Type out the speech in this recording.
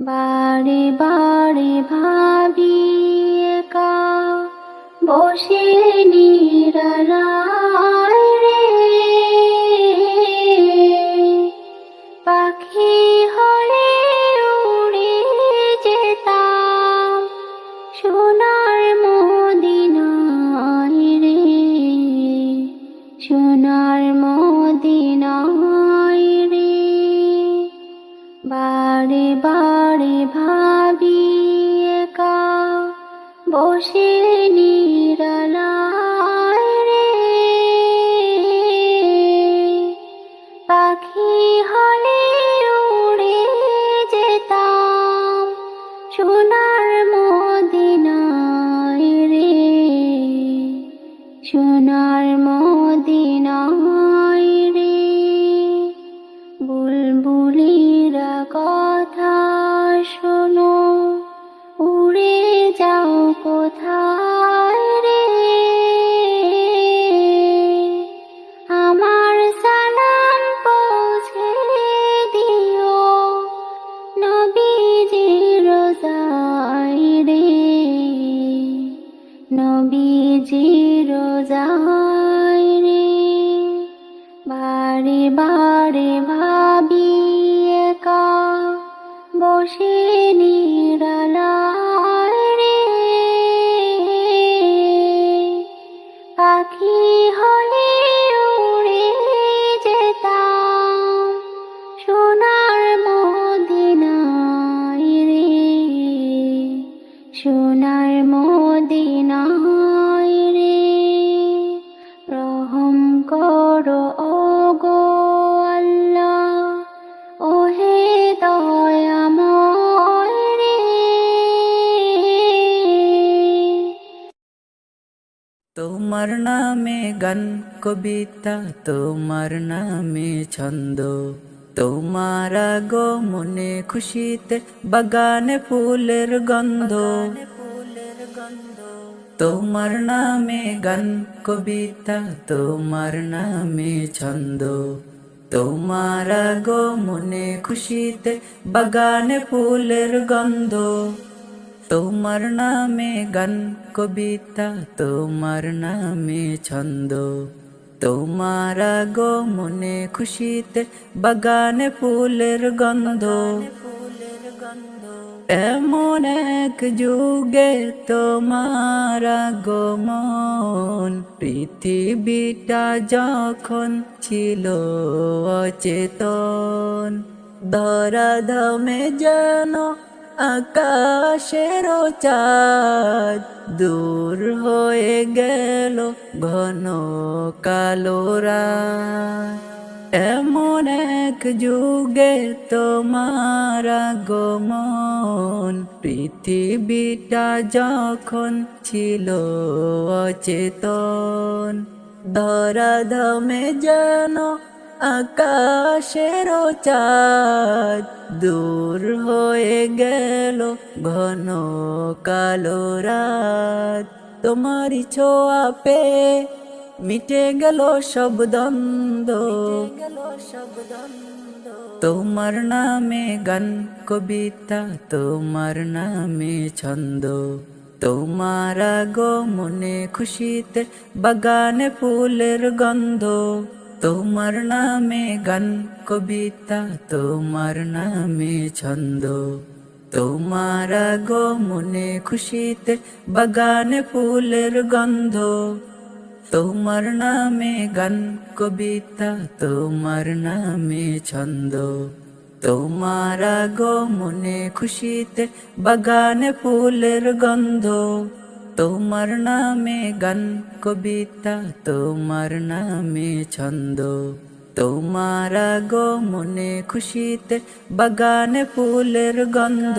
বারে বারে ভাবি একা, বসে নিরালায় রে। পাখি হলে উড়ে যেতাম, সোনার মদিনায় রে। সোনার মদিনায় রে। বারে বারে বসে রে। পাখি হলে উড়ে যেতাম সোনার মদিনায় রে। সোনার বারে ভাবি একা বসে তোমার নামে গান, কবিতা, তোমার নামে ছন্দ। তোমার মনে খুশিতে বাগানে ফুলের গন্ধ। তোমার নামে গান, কবিতা, তোমার নামে ছন্দ। তোমার মনে খুশিতে বাগানে ফুলের গন্ধ। তোমার নামে গান, কবিতা, তোমার নামে ছন্দ। তোমার গো মনে খুশিতে বাগানে ফুলের গন্ধ। এমন এক যুগে তোমার গমন পৃথিবীটা যখন ছিল অচেতন। ধরা ধামে যেন আকাশের চাঁদ দূর হয়ে গেল ঘন কালোরা এমন এক যুগে তোমার গমন পৃথিবীটা যখন ছিল অচেতন ধরা ধামে যেন আকাশের চাঁদ দূর হয়ে গেল ঘন কালো রাত। তোমারই ছোঁয়া পে মিটে গেল সব দ্বন্দ্ব। তোমার নামে গান, কবিতা, তোমার নামে ছন্দ। তোমার গো মনে খুশিতে বাগানে ফুলের গন্ধ। তোমার নামে গান, কবিতা, তোমার নামে ছন্দ। তোমার গো মনে খুশিতে বাগানে ফুলের গন্ধ। তোমার নামে গান, কবিতা, তোমার নামে ছন্দ। তোমার গো মনে খুশিতে বাগানে ফুলের গন্ধ। তোমার নামে গান কবিতা তোমার নামে ছন্দ। তোমার গো মনে খুশিতে বাগানে ফুলের গন্ধ।